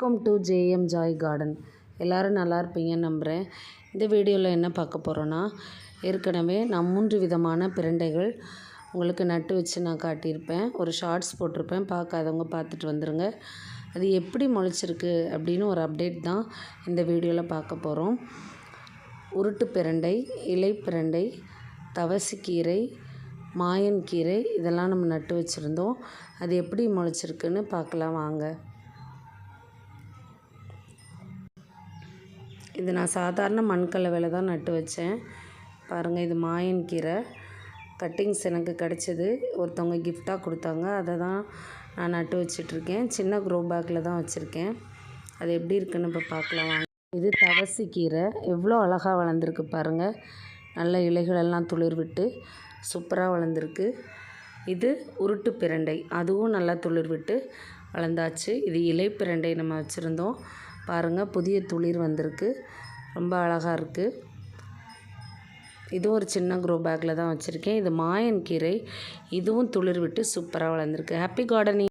Welcome to JM joy garden எல்லோரும் நல்லா இருப்பீங்கன்னு நம்புகிறேன் இந்த வீடியோவில் என்ன பார்க்க போகிறோன்னா ஏற்கனவே நான் மூன்று விதமான பிரண்டைகள் உங்களுக்கு நட்டு வச்சு நான் காட்டியிருப்பேன். ஒரு ஷார்ட்ஸ் போட்டிருப்பேன். பார்க்காதவங்க பார்த்துட்டு வந்துடுங்க அது எப்படி முளைச்சிருக்கு அப்படின்னு ஒரு அப்டேட் தான் இந்த வீடியோவில் பார்க்க போகிறோம் உருட்டு பிரண்டை இலை பிரண்டை தவசிக்கீரை மாயன்கீரை இதெல்லாம் நம்ம நட்டு வச்சுருந்தோம். அது எப்படி முளைச்சிருக்குன்னு பார்க்கலாம். வாங்க. இது நான் சாதாரண மண்கலவையில் தான் நட்டு வச்சேன். பாருங்கள் இது மாயன் கீரை. கட்டிங்ஸ் எனக்கு கிடச்சிது. ஒருத்தவங்க கிஃப்டாக கொடுத்தாங்க. அதை தான் நான் நட்டு வச்சிட்ருக்கேன். சின்ன க்ரோ பேக்கில் தான் வச்சுருக்கேன். அது எப்படி இருக்குன்னு இப்போ பார்க்கலாம். வாங்க. இது தவசி கீரை. எவ்வளோ அழகாக வளர்ந்துருக்கு பாருங்கள் நல்ல இலைகளெல்லாம் துளிர் விட்டு சூப்பராக வளர்ந்துருக்கு. இது உருட்டு பிரண்டை. அதுவும் நல்லா துளிர் விட்டு வளர்ந்தாச்சு. இது இலை பிரண்டை நம்ம வச்சுருந்தோம். பாருங்கள் புதிய துளிர் வந்திருக்கு. ரொம்ப அழகாக இருக்குது இதுவும் ஒரு சின்ன க்ரோ பேக்கில் தான் வச்சுருக்கேன். இது மாயன் கீரை. இதுவும் துளிர் விட்டு சூப்பராக வளர்ந்துருக்கு. Happy gardening